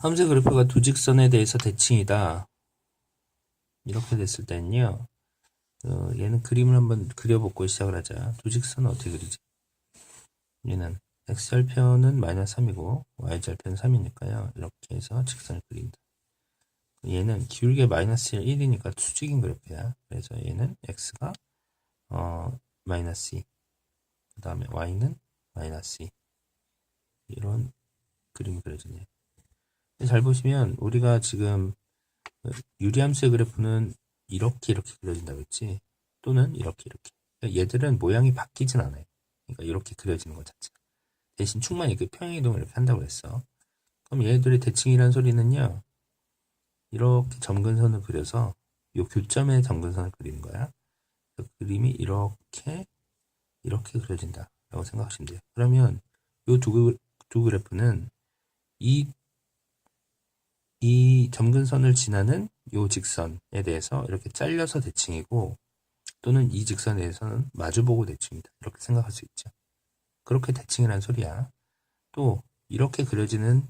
함수 그래프가 두 직선에 대해서 대칭이다. 이렇게 됐을 때는요. 어, 얘는 그림을 한번 그려보고 시작을 하자. 두 직선은 어떻게 그리지? 얘는 x절편은 마이너스 3이고 y절편은 3이니까요. 이렇게 해서 직선을 그린다. 얘는 기울기 마이너스 1, 1이니까 수직인 그래프야. 그래서 얘는 x가 어, 마이너스 2. 그 다음에 y는 마이너스 2. 이런 그림이 그려지네요. 잘 보시면 우리가 지금 유리함수의 그래프는 이렇게 이렇게 그려진다고 했지 또는 이렇게 이렇게. 얘들은 모양이 바뀌진 않아요. 그러니까 이렇게 그려지는 것 자체 대신 충만히 그 평행이동을 이렇게 한다고 했어. 그럼 얘들의 대칭이란 소리는요 이렇게 점근선을 그려서 이 교점에 점근선을 그리는 거야. 그 그림이 이렇게 이렇게 그려진다 라고 생각하시면 돼요. 그러면 이두두 그래프는 이 이 점근선을 지나는 요 직선에 대해서 이렇게 잘려서 대칭이고 또는 이 직선에 대해서는 마주보고 대칭이다. 이렇게 생각할 수 있죠. 그렇게 대칭이란 소리야. 또 이렇게 그려지는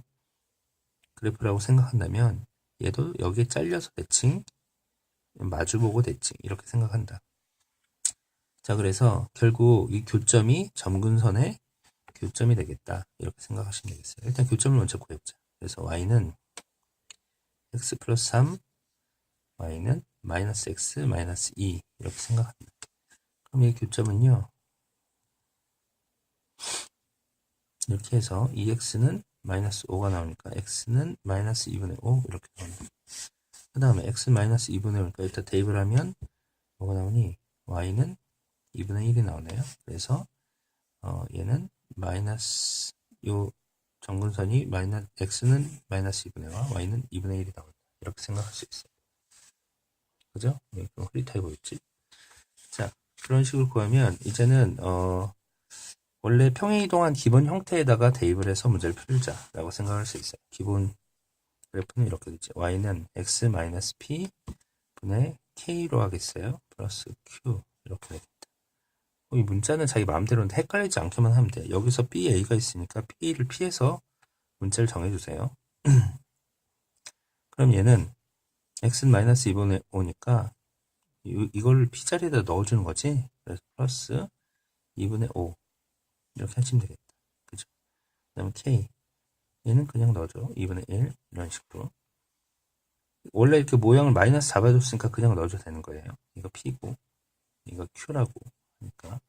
그래프라고 생각한다면 얘도 여기에 잘려서 대칭, 마주보고 대칭 이렇게 생각한다. 자 그래서 결국 이 교점이 점근선의 교점이 되겠다. 이렇게 생각하시면 되겠어요. 일단 교점을 먼저 구해보자. 그래서 y는 x 플러스 3, y는 마이너스 x 마이너스 2 이렇게 생각합니다. 그럼 이 교점은요. 이렇게 해서 2x는 마이너스 5가 나오니까 x는 마이너스 2분의 5 이렇게 나옵니다. 그 다음에 x 마이너스 2분의 5니까 일단 대입을 하면 뭐가 나오니 y는 2분의 1이 나오네요. 그래서 어, 얘는 마이너스 요 정근선이 마이너스 x는 마이너스 2분의 5, y는 2분의 1이 나온다. 이렇게 생각할 수 있어요. 그죠? 네, 그럼 흐릿하게 보였지? 자, 그런 식으로 구하면 이제는 어, 원래 평행 이동한 기본 형태에다가 대입을 해서 문제를 풀자라고 생각할 수 있어요. 기본 그래프는 이렇게 되지. y는 x 마이너스 p 분의 k로 하겠어요. 플러스 q 이렇게 되겠다. 이 문자는 자기 마음대로인데 헷갈리지 않게만 하면 돼. 여기서 BA가 있으니까 B를 피해서 문자를 정해주세요. 그럼 얘는 x는 마이너스 2분의 5니까 이걸 P자리에다 넣어주는 거지. 그래서 플러스 2분의 5 이렇게 하시면 되겠다. 그죠? 그 다음에 K 얘는 그냥 넣어줘. 2분의 1 이런 식으로 원래 이렇게 모양을 마이너스 잡아줬으니까 그냥 넣어줘도 되는 거예요. 이거 P고 이거 Q라고 그러니까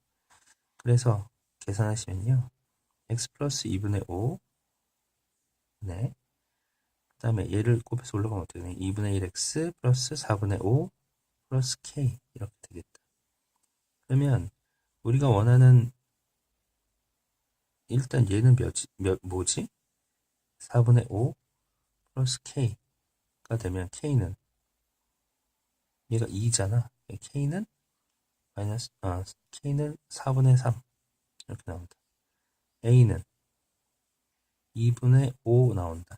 그래서 계산하시면요. x 플러스 2분의 5 네. 그 다음에 얘를 곱해서 올라가면 어떻게 되냐 2분의 1x 플러스 4분의 5 플러스 k 이렇게 되겠다. 그러면 우리가 원하는 일단 얘는 몇, 몇 뭐지? 4분의 5 플러스 k가 되면 k는 얘가 2잖아. k는 마이너스, 아, K는 4분의 3. 이렇게 나온다. A는 2분의 5 나온다.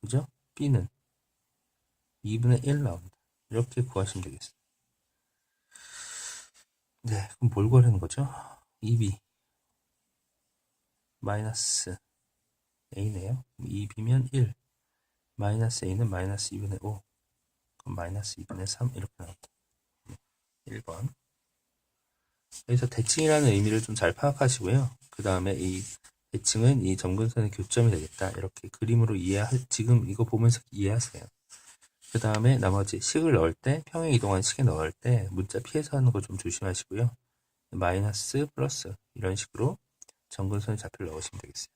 그죠? B는 2분의 1 나온다. 이렇게 구하시면 되겠습니다. 네, 그럼 뭘 구하려는 거죠? 2B 마이너스 A네요. 2B면 1 마이너스 A는 마이너스 2분의 5 그럼 마이너스 2분의 3 이렇게 나온다. 1번. 여기서 대칭이라는 의미를 좀 잘 파악하시고요. 그 다음에 이 대칭은 이 점근선의 교점이 되겠다. 이렇게 그림으로 이해할, 지금 이거 보면서 이해하세요. 그 다음에 나머지 식을 넣을 때, 평행 이동한 식에 넣을 때 문자 피해서 하는 거 좀 조심하시고요. 마이너스 플러스 이런 식으로 점근선의 좌표를 넣으시면 되겠어요.